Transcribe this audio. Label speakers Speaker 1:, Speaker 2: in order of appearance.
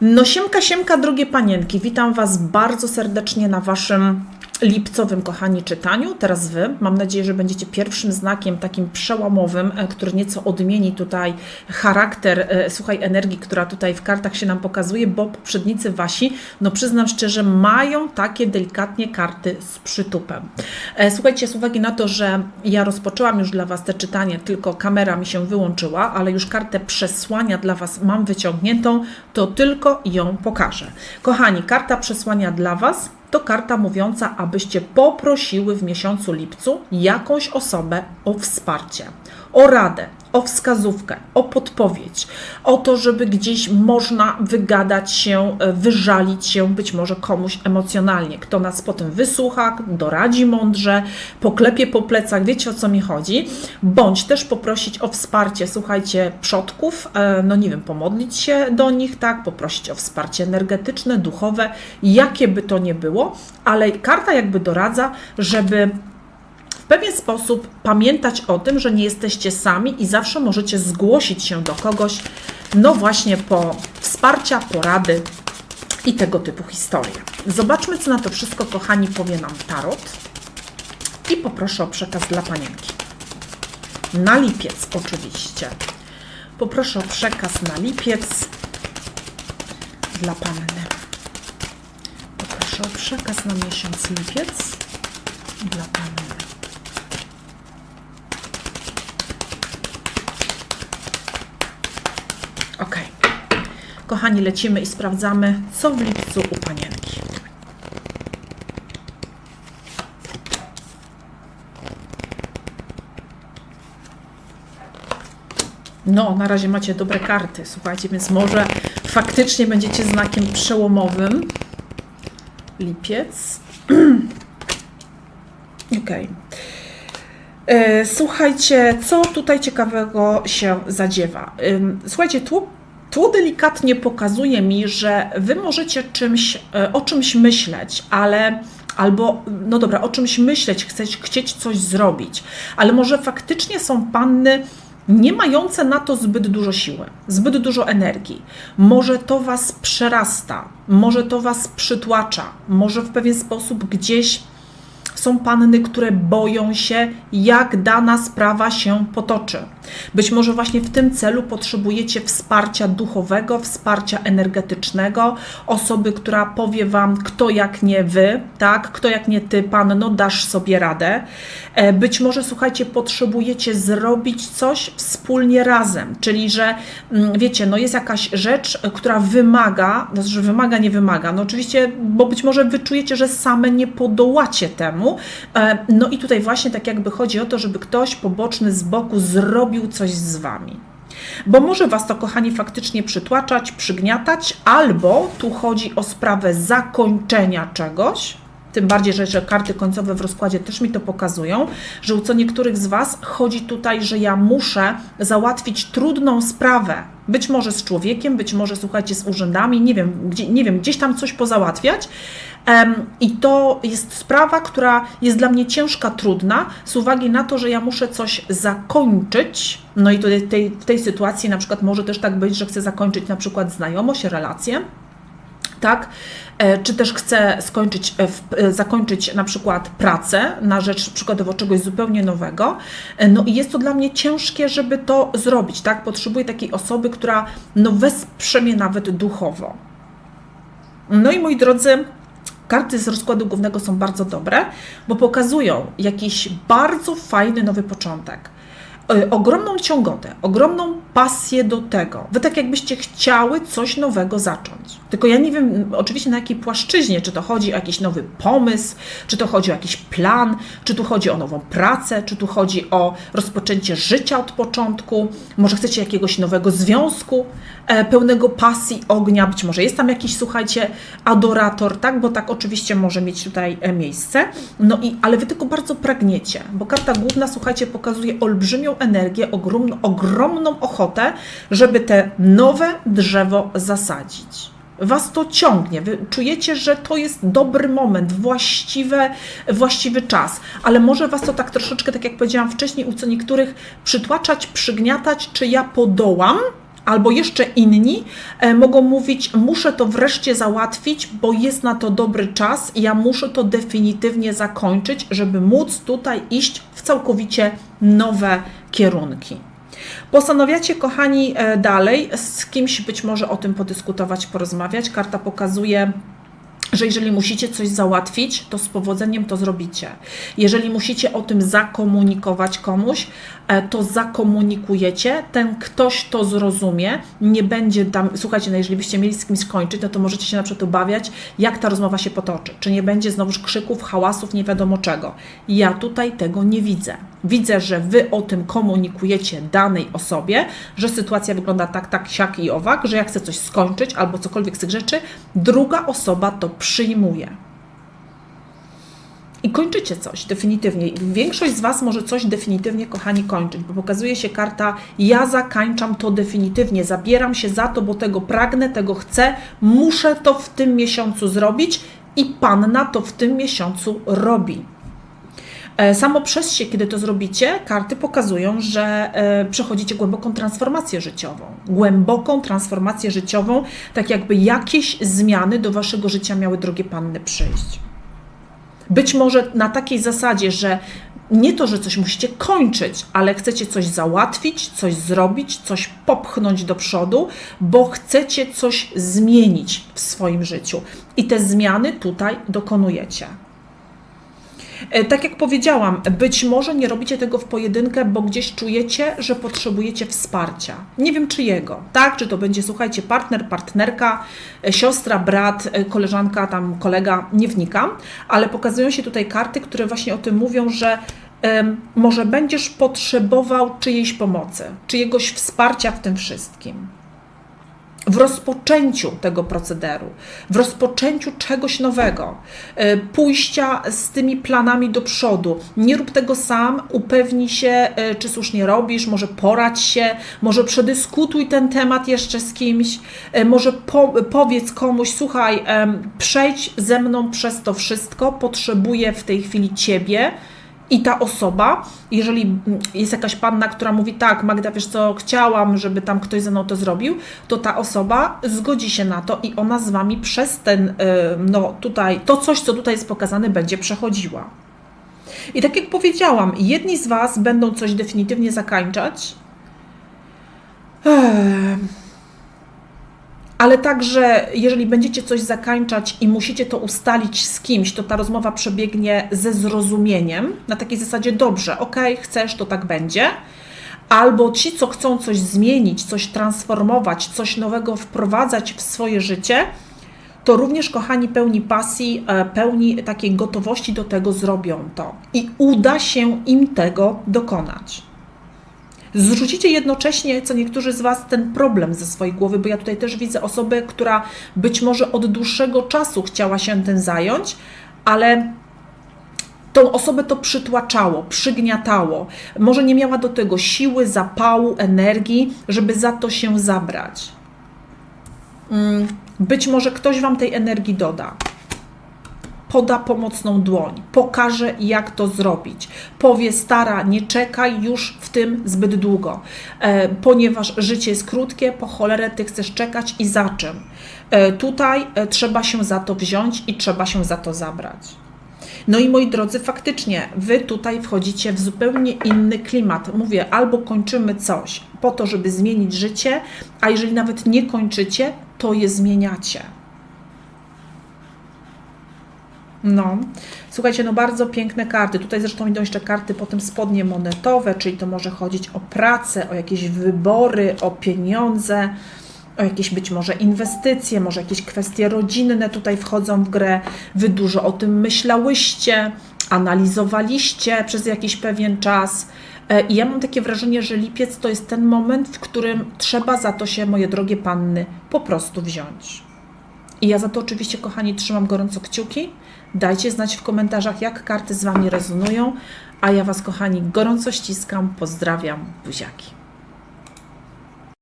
Speaker 1: No siemka, siemka, drogie panienki, witam Was bardzo serdecznie na Waszym lipcowym, kochani, czytaniu. Teraz Wy, mam nadzieję, że będziecie pierwszym znakiem takim przełomowym, e, który nieco odmieni tutaj charakter, e, słuchaj, energii, która tutaj w kartach się nam pokazuje, bo poprzednicy Wasi, no przyznam szczerze, mają takie delikatnie karty z przytupem. E, Słuchajcie, z uwagi na to, że ja rozpoczęłam już dla Was te czytanie, tylko kamera mi się wyłączyła, ale już kartę przesłania dla Was mam wyciągniętą, to tylko ją pokażę. Kochani, karta przesłania dla Was to karta mówiąca, abyście poprosiły w miesiącu lipcu jakąś osobę o wsparcie, o radę, o wskazówkę, o podpowiedź, o to, żeby gdzieś można wygadać się, e, wyżalić się być może komuś emocjonalnie, kto nas potem wysłucha, doradzi mądrze, poklepie po plecach, wiecie o co mi chodzi, bądź też poprosić o wsparcie, słuchajcie, przodków, e, no nie wiem, pomodlić się do nich, tak, poprosić o wsparcie energetyczne, duchowe, jakie by to nie było, ale karta jakby doradza, żeby pewien sposób pamiętać o tym, że nie jesteście sami i zawsze możecie zgłosić się do kogoś, no właśnie po wsparcia, porady i tego typu historie. Zobaczmy, co na to wszystko, kochani, powie nam Tarot i poproszę o przekaz dla panienki. Na lipiec oczywiście. Poproszę o przekaz na lipiec dla panny. Poproszę o przekaz na miesiąc lipiec dla panny. Ok. Kochani, lecimy i sprawdzamy, co w lipcu u panienki. No, na razie macie dobre karty, słuchajcie, więc może faktycznie będziecie znakiem przełomowym. Lipiec. Okej. E, Słuchajcie, co tutaj ciekawego się zadziewa? Słuchajcie, tu, tu delikatnie pokazuje mi, że wy możecie czymś, e, o czymś myśleć, ale albo, no dobra, o czymś myśleć, chceć, chcieć coś zrobić, ale może faktycznie są panny nie mające na to zbyt dużo siły, zbyt dużo energii. Może to was przerasta, może to was przytłacza, może w pewien sposób gdzieś są panny, które boją się, jak dana sprawa się potoczy. Być może właśnie w tym celu potrzebujecie wsparcia duchowego, wsparcia energetycznego, osoby, która powie wam, kto jak nie wy, tak, kto jak nie ty, panno, dasz sobie radę. E, Być może, słuchajcie, potrzebujecie zrobić coś wspólnie razem, czyli że mm, wiecie, no jest jakaś rzecz, e, która wymaga, znaczy wymaga, nie wymaga, no oczywiście, bo być może wy czujecie, że same nie podołacie temu, E, no i tutaj właśnie tak jakby chodzi o to, żeby ktoś poboczny z boku zrobił coś z wami. Bo może Was to, kochani, faktycznie przytłaczać, przygniatać, albo tu chodzi o sprawę zakończenia czegoś. Tym bardziej, że, że karty końcowe w rozkładzie też mi to pokazują, że u co niektórych z Was chodzi tutaj, że ja muszę załatwić trudną sprawę. Być może z człowiekiem, być może, słuchajcie, z urzędami, nie wiem, gdzie, nie wiem gdzieś tam coś pozałatwiać. Em, I to jest sprawa, która jest dla mnie ciężka, trudna, z uwagi na to, że ja muszę coś zakończyć. No i tutaj tej, w tej sytuacji na przykład może też tak być, że chcę zakończyć na przykład znajomość, relację tak? E, Czy też chcę skończyć, e, e, zakończyć na przykład pracę na rzecz przykładowo czegoś zupełnie nowego. No i jest to dla mnie ciężkie, żeby to zrobić, tak? Potrzebuję takiej osoby, która no wesprze mnie nawet duchowo. No i moi drodzy, karty z rozkładu głównego są bardzo dobre, bo pokazują jakiś bardzo fajny nowy początek. Ogromną ciągotę, ogromną pasję do tego. Wy tak jakbyście chciały coś nowego zacząć. Tylko ja nie wiem oczywiście na jakiej płaszczyźnie, czy to chodzi o jakiś nowy pomysł, czy to chodzi o jakiś plan, czy tu chodzi o nową pracę, czy tu chodzi o rozpoczęcie życia od początku, może chcecie jakiegoś nowego związku, e, pełnego pasji, ognia, być może jest tam jakiś, słuchajcie, adorator, tak, bo tak oczywiście może mieć tutaj e, miejsce, no i, ale wy tylko bardzo pragniecie, bo karta główna, słuchajcie, pokazuje olbrzymią energię, ogromną, ogromną ochotę, żeby te nowe drzewo zasadzić. Was to ciągnie, wy czujecie, że to jest dobry moment, właściwe, właściwy czas, ale może Was to tak troszeczkę, tak jak powiedziałam wcześniej, u co niektórych przytłaczać, przygniatać, czy ja podołam, Albo jeszcze inni e, mogą mówić: Muszę to wreszcie załatwić, bo jest na to dobry czas i ja muszę to definitywnie zakończyć, żeby móc tutaj iść w całkowicie nowe kierunki. Postanawiacie, kochani, e, dalej z kimś być może o tym podyskutować, porozmawiać. Karta pokazuje że jeżeli musicie coś załatwić, to z powodzeniem to zrobicie. Jeżeli musicie o tym zakomunikować komuś, e, to zakomunikujecie, ten ktoś to zrozumie, nie będzie tam, słuchajcie, no jeżeli byście mieli z kimś skończyć, no to możecie się na przykład obawiać, jak ta rozmowa się potoczy, czy nie będzie znowuż krzyków, hałasów, nie wiadomo czego. Ja tutaj tego nie widzę. Widzę, że wy o tym komunikujecie danej osobie, że sytuacja wygląda tak, tak, siak i owak, że ja chcę coś skończyć albo cokolwiek z tych rzeczy, druga osoba to przyjmuje. I kończycie coś definitywnie. Większość z Was może coś definitywnie, kochani, kończyć, bo pokazuje się karta: Ja zakańczam to definitywnie, zabieram się za to, bo tego pragnę, tego chcę, muszę to w tym miesiącu zrobić i Panna to w tym miesiącu robi. E, samo przez się, kiedy to zrobicie, karty pokazują, że e, przechodzicie głęboką transformację życiową. Głęboką transformację życiową, tak jakby jakieś zmiany do waszego życia miały, drogie panny, przyjść. Być może na takiej zasadzie, że nie to, że coś musicie kończyć, ale chcecie coś załatwić, coś zrobić, coś popchnąć do przodu, bo chcecie coś zmienić w swoim życiu. I te zmiany tutaj dokonujecie. E, tak jak powiedziałam, być może nie robicie tego w pojedynkę, bo gdzieś czujecie, że potrzebujecie wsparcia. Nie wiem czyjego, tak? Czy to będzie, słuchajcie, partner, partnerka, e, siostra, brat, e, koleżanka, tam kolega, nie wnikam, ale pokazują się tutaj karty, które właśnie o tym mówią, że może będziesz potrzebował czyjejś pomocy, czyjegoś wsparcia w tym wszystkim w rozpoczęciu tego procederu, w rozpoczęciu czegoś nowego, e, pójścia z tymi planami do przodu. Nie rób tego sam, upewnij się, e, czy słusznie robisz, może poradź się, może przedyskutuj ten temat jeszcze z kimś, e, może po, powiedz komuś, słuchaj, przejdź ze mną przez to wszystko, potrzebuję w tej chwili ciebie i ta osoba, jeżeli jest jakaś panna, która mówi tak, Magda, wiesz co, chciałam, żeby tam ktoś ze mną to zrobił, to ta osoba zgodzi się na to i ona z wami przez ten, no tutaj, to coś, co tutaj jest pokazane, będzie przechodziła. I tak jak powiedziałam, jedni z was będą coś definitywnie zakańczać. Ale także jeżeli będziecie coś zakańczać i musicie to ustalić z kimś, to ta rozmowa przebiegnie ze zrozumieniem, na takiej zasadzie dobrze, ok, chcesz, to tak będzie. Albo ci, co chcą coś zmienić, coś transformować, coś nowego wprowadzać w swoje życie, to również, kochani, pełni pasji, e, pełni takiej gotowości do tego zrobią to. I uda się im tego dokonać. Zrzucicie jednocześnie, co niektórzy z Was, ten problem ze swojej głowy, bo ja tutaj też widzę osobę, która być może od dłuższego czasu chciała się tym zająć, ale tą osobę to przytłaczało, przygniatało. Może nie miała do tego siły, zapału, energii, żeby za to się zabrać. Mm, być może ktoś Wam tej energii doda poda pomocną dłoń, pokaże jak to zrobić. Powie stara, nie czekaj już w tym zbyt długo, e, ponieważ życie jest krótkie, po cholerę ty chcesz czekać i za czym? E, tutaj e, trzeba się za to wziąć i trzeba się za to zabrać. No i moi drodzy, faktycznie wy tutaj wchodzicie w zupełnie inny klimat. Mówię, albo kończymy coś po to, żeby zmienić życie, a jeżeli nawet nie kończycie, to je zmieniacie. No, słuchajcie, no bardzo piękne karty. Tutaj zresztą idą jeszcze karty potem spodnie monetowe, czyli to może chodzić o pracę, o jakieś wybory, o pieniądze, o jakieś być może inwestycje, może jakieś kwestie rodzinne tutaj wchodzą w grę. Wy dużo o tym myślałyście, analizowaliście przez jakiś pewien czas. E, I ja mam takie wrażenie, że lipiec to jest ten moment, w którym trzeba za to się, moje drogie panny, po prostu wziąć. I ja za to oczywiście, kochani, trzymam gorąco kciuki. Dajcie znać w komentarzach, jak karty z Wami rezonują. A ja Was, kochani, gorąco ściskam, pozdrawiam, buziaki.